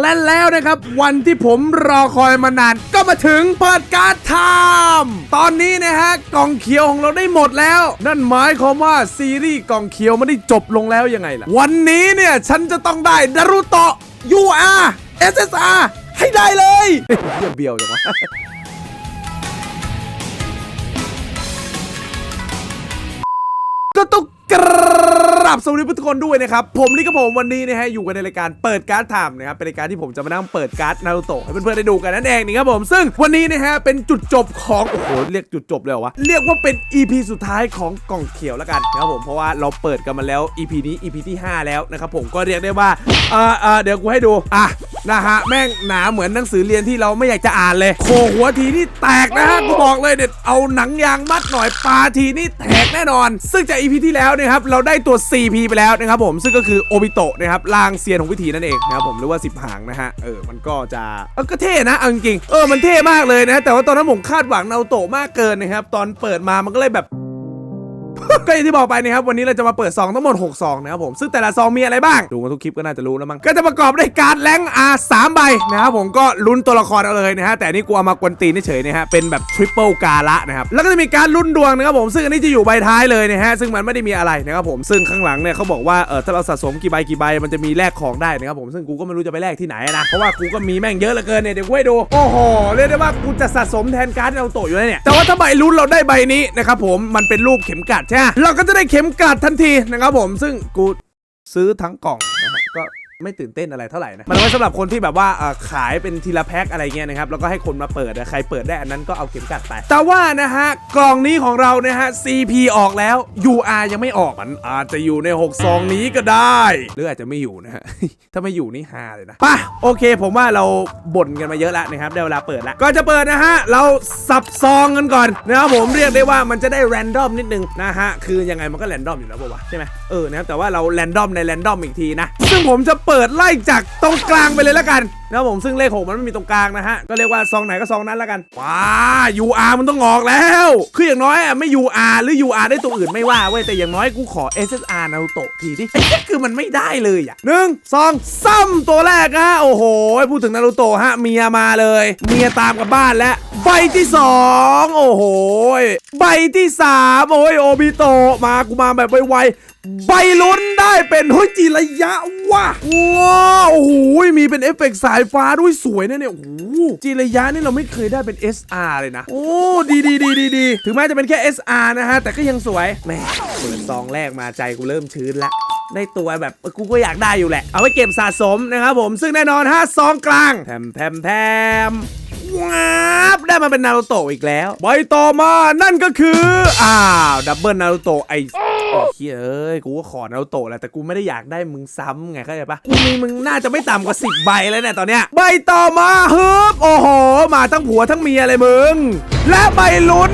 และแล้วนะครับวันที่ผมรอคอยมานานก็มาถึงเปิดการ์ดไทม์ตอนนี้นะฮะกล่องเขียวของเราได้หมดแล้ว นั่นหมายความว่าซีรีส์กล่องเขียวไม่ได้จบลงแล้วยังไงล่ะ วันนี้เนี่ยฉันจะต้องได้ดารุโตะ UR SSR ให้ได้เลยเบี้ยวเบี้ยวจังวะก็ต้องกรับสวัสดีทุกคนด้วยนะครับ ผมนี่กับผมวันนี้นะฮะอยู่กันในรายการเปิดการ์ดถามนะครับเป็นรายการที่ผมจะมานั่งเปิดการ์ดนารูโตะให้เพื่อนๆได้ดูกันนั่นเองนี่ครับผมซึ่งวันนี้นะฮะเป็นจุดจบของโอ้โหเรียกจุดจบเลยเหรอวะเรียกว่าเป็น EP สุดท้ายของกล่องเขียวแล้วกันนะครับผมเพราะว่าเราเปิดกันมาแล้ว EP นี้ EP ที่ 5 แล้วนะครับผมก็เรียกได้ว่าเออเออเดี๋ยวกูให้ดูอะ นะฮะแม่งหนาเหมือนหนังสือเรียนที่เราไม่อยากจะอ่านเลย โคหัวทีนี่แตกนะฮะกูบอกเลยเด็ดเอาหนังยางมัดหน่อยปลาทีนี่แตกแน่นอน ซึ่งจาก EP ที่แล้วนะครับเราได้ตัว CP ไปแล้วนะครับผมซึ่งก็คือโอบิโตะนะครับลางเซียนของวิธีนั่นเองนะครับผมหรือว่า10หางนะฮะเออมันก็จะเออก็เท่นะเอาจริงๆเออมันเท่มากเลยนะ แต่ว่าตอนนั้นผมคาดหวังนารูโตะมากเกินนะครับตอนเปิดมามันก็เลยแบบ ก็อย่างที่บอกไปนะครับวันนี้เราจะมาเปิดซองทั้งหมด6ซองนะครับผมซึ่งแต่ละซองมีอะไรบ้างดูกันทุกคลิปก็น่าจะรู้แล้วมั้งก็จะประกอบด้วยการ์ดแรงอาสามใบนะครับผมก็ลุ้นตัวละครเอาเลยนะฮะแต่นี่กูเอามากวนตีนเฉยนะฮะเป็นแบบทริปเปิลกาละนะครับแล้วก็จะมีการลุ้นดวงนะครับผมซึ่งอันนี้จะอยู่ใบท้ายเลยนะฮะซึ่งมันไม่ได้มีอะไรนะครับผมซึ่งข้างหลังเนี่ยเขาบอกว่าเออถ้าเราสะสมกี่ใบกี่ใบมันจะมีแลกของได้นะครับผมซึ่งกูก็ไม่รู้จะไปแลกที่ไหนนะเพราะว่ากูก็มีแม่งเยอะเหลือเกินเนี่ยเดี๋ยวกูให้ดูโอ้โหเรียกได้ว่ากูจะสะสมแทนการ์ดเราโตอยู่แล้วเนี่ยแต่ว่าถ้าใบลุ้นเราได้ใบนี้นะครับผมมันเป็นรูปเข็มกัดใช่ไหมเราก็จะได้เข็มกลัดทันทีนะครับผมซึ่งกูซื้อทั้งกล่องนะฮะก็ ไม่ตื่นเต้นอะไรเท่าไหร่นะมันไว้สำหรับคนที่แบบว่าขายเป็นทีละแพ็คอะไรเงี้ยนะครับแล้วก็ให้คนมาเปิดใครเปิดได้อันนั้นก็เอาเข็มกัดไป แต่ว่านะฮะกล่องนี้ของเรานะฮะ CP ออกแล้ว UR ยังไม่ออกมันอาจจะอยู่ใน6ซองนี้ก็ได้ หรืออาจจะไม่อยู่นะฮะถ้าไม่อยู่นี่ฮาเลยนะป่ะโอเค ผมว่าเราบ่นกันมาเยอะแล้วนะครับได้เวลาเปิดแล้วก็จะเปิดนะฮะเราสับซองกันก่อนนะครับผมเรียกได้ว่ามันจะได้แรนดอมนิดนึงนะฮะคือยังไงมันก็แรนดอมอยู่แล้วป่าวะใช่ไหมเออนะครับแต่ว่าเราแรนดอมในแรนดอมอีกทีนะซึ่งผมจะเปิดไล่จากตรงกลางไปเลยแล้วกันนะผมซึ่งเลขหกมันไม่มีตรงกลางนะฮะ ก็เรียกว่าซองไหนก็ซองนั้นแล้วกัน ว้า UR มันต้องออกแล้ว คืออย่างน้อยอะไม่ UR หรือ UR ได้ตัวอื่นไม่ว่าเว้ยแต่อย่างน้อยกูขอ SSR นารูโตะทีดิไอ้คือมันไม่ได้เลยอะหนึ่งสองซ้ำตัวแรกฮะโอ้โหพูดถึงนารูโตะฮะเมียมาเลย เมียตามกับบ้านแล้วใบที่สองโอ้โห ใบที่สามโอ้ยโอบิโตะมากูมาแบบไวๆใบลุ้นได้เป็นเฮ้ยจีระยะว่ะว้าวโอ้โหมีเป็นเอฟเฟกต์สายฟ้าด้วยสวยนะเนี่ยโอ้โหจีระยะนี่เราไม่เคยได้เป็น SR เลยนะ โอ้ดีดีดีดีดีถึงแม้จะเป็นแค่ SR นะฮะ แต่ก็ยังสวยแหม่เปิดซองแรกมาใจกูเริ่มชื้นละได้ตัวแบบกูก็อยากได้อยู่แหละ เอาไว้เก็บสะสมนะครับผมซึ่งแน่นอนฮะซองกลางแถมแถมแถม ว้าบได้มาเป็นนารูโตะอีกแล้วใบต่อมานั่นก็คือ อ้าว ดับเบิลนารูโตะไอไอ้เหี้ยเอ้ย กูก็ขอนารูโตะแหละแต่กูไม่ได้อยากได้มึงซ้ำไงเข้าใจปะกูมีมึงน่าจะไม่ต่ำกว่า10ใบแล้วเนี่ยตอนเนี้ย ใบต่อมาฮึบโอ้โห มาทั้งผัวทั้งเมียเลยมึง และใบลุ้น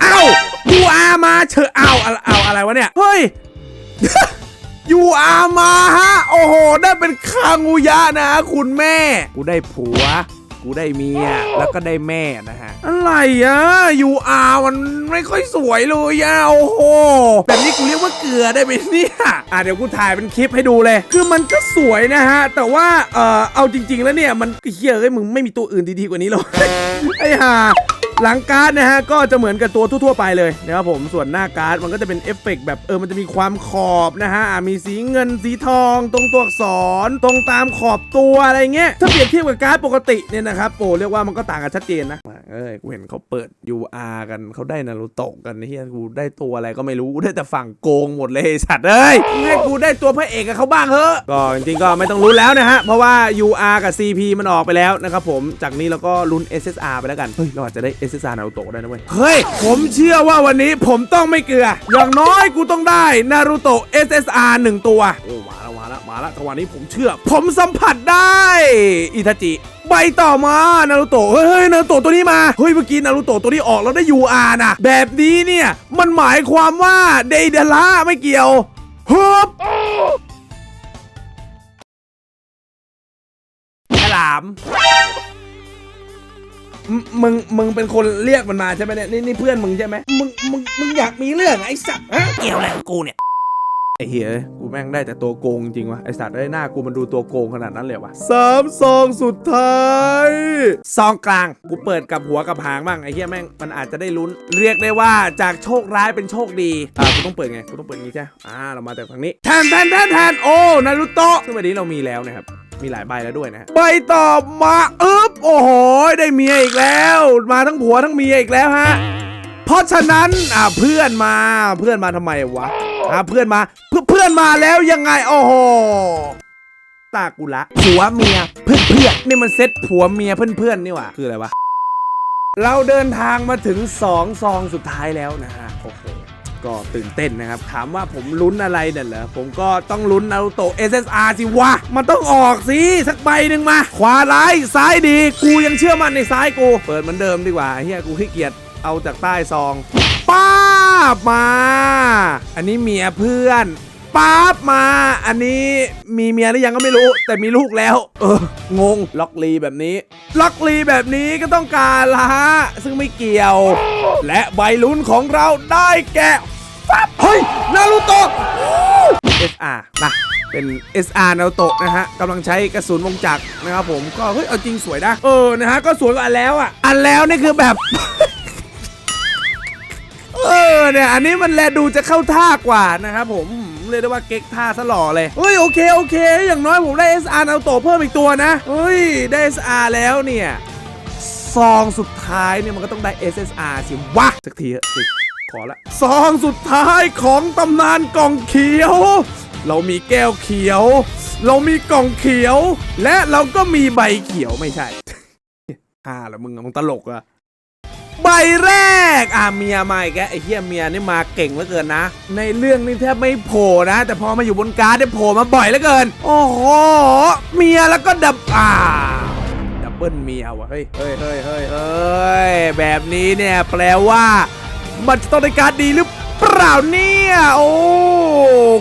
เอ้ากูอามาเชอเอาเอาอะไรวะเนี่ย เฮ้ย ยูอามาฮะ โอ้โห ได้เป็นคางูยะนะคุณแม่ กูได้ผัว กูได้เมีย แล้วก็ได้แม่นะฮะ อะไรอะยูอามันไม่ค่อยสวยเลยอะโอ้โห แบบนี้กูเรียกว่าเกลือได้ไหมเนี่ยอะเดี๋ยวกูถ่ายเป็นคลิปให้ดูเลย คือมันก็สวยนะฮะ แต่ว่า เออเอาจริง ๆ แล้วเนี่ย มันเฮียเอ้ยมึงไม่มีตัวอื่นดีๆกว่านี้หรอกไอ้ห่า หลังการ์ดนะฮะก็จะเหมือนกับตัวทั่ว ๆ ไปเลยนะครับผมส่วนหน้าการ์ดมันก็จะเป็นเอฟเฟกต์แบบเออมันจะมีความขอบนะฮะมีสีเงินสีทอง ตรงตัวอักษรตรงตามขอบตัวอะไรเงี้ยถ้าเปรียบเทียบกับการ์ดปกติเนี่ยนะครับโอ้เรียกว่ามันก็ต่างกันชัดเจนนะเอ้ยกูเห็นเขาเปิด UR กันเขาได้นารูโตะกันเฮียกูได้ตัวอะไรก็ไม่รู้ได้แต่ฝั่งโกงหมดเลยสัตว์เอ้ยให้กูได้ตัวพระเอกกับเขาบ้างเถอะก็จริงๆก็ไม่ต้องลุ้นแล้วนะฮะเพราะว่า UR กับ CP มันออกไปแล้วนะครับผมจากนี้เราก็ลุ้น SSR ไปแล้วกันเฮ้ยเราอาจจะได้ SSR นารูโตะได้นะเว้ย เฮ้ย ผมเชื่อว่าวันนี้ผมต้องไม่เกลือ อย่างน้อยกูต้องได้นารูโตะ SSR หนึ่งตัว โอ้มาแล้วมาแล้วมาแล้วจังหวะนี้ผมเชื่อ ผมสัมผัสได้ อิทาจิใบต่อมานารูโตะเฮ้ยเฮ้ยนารูโตะตัวนี้มาเฮ้ยเมื่อกี้นารูโตะตัวนี้ออกแล้วได้ UR นะแบบนี้เนี่ยมันหมายความว่าเดเดล่าไม่เกี่ยวฮึบฉลามมึง มึงมึงเป็นคนเรียกมันมาใช่ไหมเนี่ยนี่นี่เพื่อนมึงใช่ไหมมึงมึงมึงอยากมีเรื่องไอ้สัตว์ฮะเกี่ยวอะไรกับกูเนี่ยไอ้เหี้ยเอ้ยกูแม่งได้แต่ตัวโกงจริงวะไอสัตว์ไอ้ยหน้ากูมันดูตัวโกงขนาดนั้นเลยวะสามซองสุดท้ายซองกลางกูเปิดกับหัวกับหางบ้างไอ้เหี้ยแม่งมันอาจจะได้ลุ้น เรียกได้ว่าจากโชคร้ายเป็นโชคดีอ่ากูต้องเปิดไงกูต้องเปิดอย่างงี้ใช่ไหมอ่าเรามาจากทางนี้แทนแทนแทนแทนโอ้นารุโตะซึ่งวันนี้เรามีแล้วนะครับ มีหลายใบแล้วด้วยนะใบต่อมาอึ๊บโอ้โห ได้เมียอีกแล้ว มาทั้งผัวทั้งเมียอีกแล้วฮะเพราะฉะนั้นอ่าเพื่อนมาเพื่อนมาทำไมวะอ่าเพื่อนมาเพื่อเพื่อนมาแล้วยังไงโอ้โหตากุละผัวเมียเพื่อนเพื่อนนี่มันเซ็ตผัวเมียเพื่อนเพื่อนนี่หว่าคืออะไรวะเราเดินทางมาถึงสองซองสุดท้ายแล้วนะฮะโอ้โห ก็ตื่นเต้นนะครับ ถามว่าผมลุ้นอะไรเนี่ยเหรอผมก็ต้องลุ้นนารูโตะ SSR สิวะ มันต้องออกสิ สักใบหนึ่งมา ขวาร้ายซ้ายดี กูยังเชื่อมั่นในซ้ายกู เปิดเหมือนเดิมดีกว่าเฮียกูขี้เกียจเอาจากใต้ซองป้าบมา อันนี้เมียเพื่อน ป้าบมา อันนี้มีเมียหรือยังก็ไม่รู้ แต่มีลูกแล้ว เอองงล็อกลีแบบนี้ ล็อกลีแบบนี้ก็ต้องการละฮะ ซึ่งไม่เกี่ยว และใบลุ้นของเราได้แก่ปั๊บเฮ้ยนารูโตะ SR นะเป็น SR นารูโตะนะฮะกำลังใช้กระสุนวงจักรนะครับผมก็เฮ้ยเอาจริงสวยนะเออนะฮะก็สวยกว่าอันแล้วอะอันแล้วนี่คือแบบเออเนี่ยอันนี้มันแลดูจะเข้าท่ากว่านะครับผม เรียกได้ว่าเก๊กท่าซะหล่อเลยเฮ้ยโอเคโอเค อย่างน้อยผมได้ SR นารูโตเพิ่มอีกตัวนะเฮ้ยได้ SR แล้วเนี่ยซองสุดท้ายเนี่ยมันก็ต้องได้ SSR สิวะสักทีเถอะสิขอละซองสุดท้ายของตำนานกล่องเขียว เรามีแก้วเขียว เรามีกล่องเขียว และเราก็มีใบเขียวไม่ใช่อ่าแล้วมึงมึงตลกอะ ใบแรก อะเมียมาอีกแกไอ้เฮียเมียนี่มาเก่งเหลือเกินนะ ในเรื่องนี่แทบไม่โผล่นะ แต่พอมาอยู่บนการ์ดได้โผล่มาบ่อยเหลือเกิน โอ้โห เมียแล้วก็ดับอ่าดับเบิลเมียว่ะเฮ้ยเฮ้ยเฮ้ยเฮ้ยเฮ้ยแบบนี้เนี่ยแปลว่า มันจะต้องได้การ์ดดีหรือเปล่าเนี่ยโอ้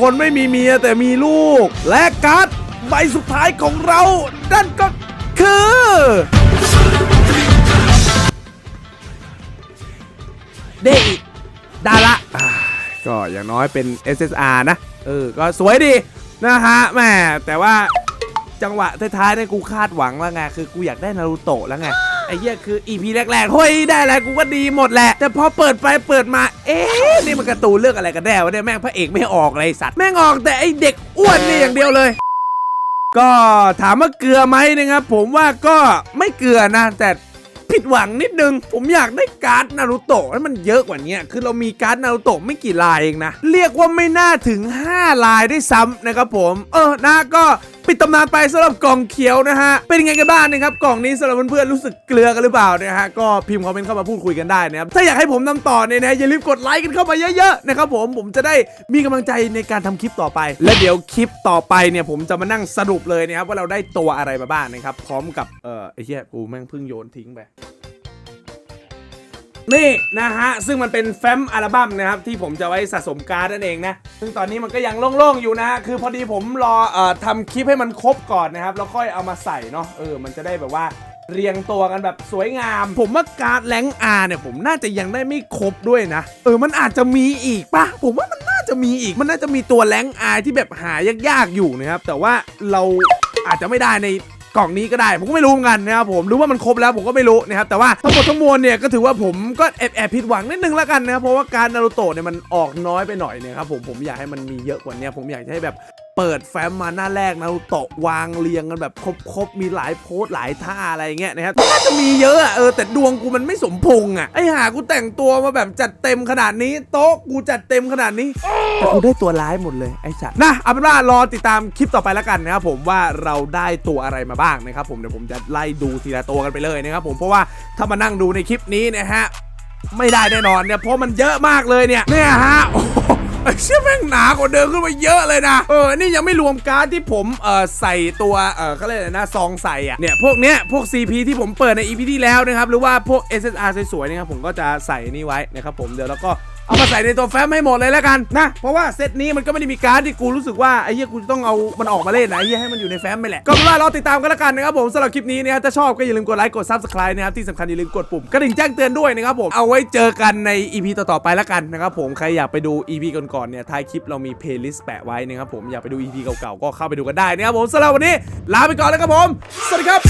คนไม่มีเมียแต่มีลูก และการ์ดใบสุดท้ายของเรานั่นก็คือ เดอีกไดาละอ่าก็อย่างน้อยเป็น SSR นะ เออ ก็สวยดีนะฮะแหมแต่ว่าจังหวะท้ายๆเนี่ยกูคาดหวังแล้วไง คือกูอยากได้นารูโตะแล้วไง ไอ้เหี้ยคือ EP แรกๆเฮ้ยได้แล้วกูก็ดีหมดแหละ แต่พอเปิดไปเปิดมา เอ๊ะ นี่มันการ์ตูนเรื่องอะไรกันแน่วะเนี่ยแม่งพระเอกไม่ออกเลยสัตว์ แม่งออกแต่ไอ้เด็กอ้วนนี่อย่างเดียวเลย ก็ถามว่าเกลือไหมนะครับผมว่าก็ไม่เกลือนะแต่ ผิดหวังนิดนึง ผมอยากได้การ์ดนารูโตะให้มันเยอะกว่านี้คือเรามีการ์ดนารูโตะไม่กี่ลายเองนะ เรียกว่าไม่น่าถึง 5 ลายได้ซ้ำนะครับผม เออนะก็ปิดตำนานไปสำหรับกล่องเขียวนะฮะ เป็นยังไงกันบ้างนะครับ กล่องนี้สำหรับเพื่อนๆรู้สึกเกลือกันหรือเปล่านะฮะ ก็พิมพ์คอมเมนต์เข้ามาพูดคุยกันได้นะครับ ถ้าอยากให้ผมนำต่อเนี่ยนะอย่าลืมกดไลค์กันเข้ามาเยอะๆนะครับผม ผมจะได้มีกำลังใจในการทำคลิปต่อไป และเดี๋ยวคลิปต่อไปเนี่ยผมจะมานั่งสรุปเลยนะครับว่าเราได้ตัวอะไรมาบ้างนะครับ พร้อมกับเออไอ้เหี้ยกูแม่งเพิ่งโยนทิ้งไป นี่นะฮะ ซึ่งมันเป็นแฟ้มอัลบั้มนะครับ ที่ผมจะไว้สะสมการ์ดนั่นเองนะ ซึ่งตอนนี้มันก็ยังโล่งๆอยู่นะคือพอดีผมรอเอ่อทำคลิปให้มันครบก่อนนะครับ แล้วค่อยเอามาใส่เนาะเออ มันจะได้แบบว่าเรียงตัวกันแบบสวยงาม ผมว่าการ์ดแรงอาเนี่ยผมน่าจะยังได้ไม่ครบด้วยนะ เออมันอาจจะมีอีกปะผมว่ามันน่าจะมีอีกมันน่าจะมีตัวแรงอาที่แบบหายากๆอยู่นะครับแต่ว่าเราอาจจะไม่ได้ใน กล่องนี้ก็ได้ ผมก็ไม่รู้เหมือนกันนะครับผมรู้ว่ามันครบแล้วผมก็ไม่รู้นะครับแต่ว่าทั้งหมดทั้งมวลเนี่ยก็ถือว่าผมก็แอบแอบผิดหวังนิดนึงแล้วกันนะครับเพราะว่าการนารูโตะเนี่ยมันออกน้อยไปหน่อยเนี่ยครับผมผมอยากให้มันมีเยอะกว่านี้ผมอยากให้แบบ เปิดแฟ้มมาหน้าแรกนารูโตะวางเรียงกันแบบครบๆ มีหลายโพสต์หลายท่าอะไรอย่างเงี้ยนะครับน่าจะมีเยอะอะเออแต่ดวงกูมันไม่สมพงษ์อะไอหากูแต่งตัวมาแบบจัดเต็มขนาดนี้โต๊ะกูจัดเต็มขนาดนี้แต่กูได้ตัวร้ายหมดเลยไอ้สัตว์นะเอาเป็นว่ารอติดตามคลิปต่อไปแล้วกันนะครับผมว่าเราได้ตัวอะไรมาบ้างนะครับผมเดี๋ยวผมจะไล่ดูทีละตัวกันไปเลยนะครับผมเพราะว่าถ้ามานั่งดูในคลิปนี้นะฮะไม่ได้แน่นอนเนี่ยเพราะมันเยอะมากเลยเนี่ยเนี่ยฮะโอ้โหไอ้ เชื่อแม่งหนากว่าเดิมขึ้นมาเยอะเลยนะเออนี่ยังไม่รวมการ์ดที่ผมเออใส่ตัวเออเขาเรียกอะไรนะซองใส่อะเนี่ยพวกเนี้ยพวก CP ที่ผมเปิดใน EP ที่แล้วนะครับหรือว่าพวก SSR สวยๆนะครับผมก็จะใส่นี่ไว้นะครับผมเดี๋ยวแล้วก็ เอามาใส่ในตัวแฟ้มให้หมดเลยแล้วกันนะ เพราะว่าเซตนี้มันก็ไม่ได้มีการดที่กูรู้สึกว่าไอ้เหี้ยกูจะต้องเอามันออกมาเล่นนะไอ้เหี้ยให้มันอยู่ในแฟ้มไปแหละ ก็เป็นว่าเรอติดตามกันแล้วกันนะครับผมสำหรับคลิปนี้นะครับถ้าชอบก็อย่าลืมกดไลค์กด subscribe นะครับที่สำคัญอย่าลืมกดปุ่มกระดิ่งแจ้งเตือนด้วยนะครับผมเอาไว้เจอกันใน EP ต่อๆไปแล้วกันนะครับผมใครอยากไปดู EP ก่อนๆเนี่ยท้ายคลิปเรามี playlist แปะไว้นะครับผมอยากไปดู EP เก่าๆก็เข้าไปดูกันได้นะครับผมสำหรับวันนี้ลาไปก่อนแล้วครับผมสวัสดีครับ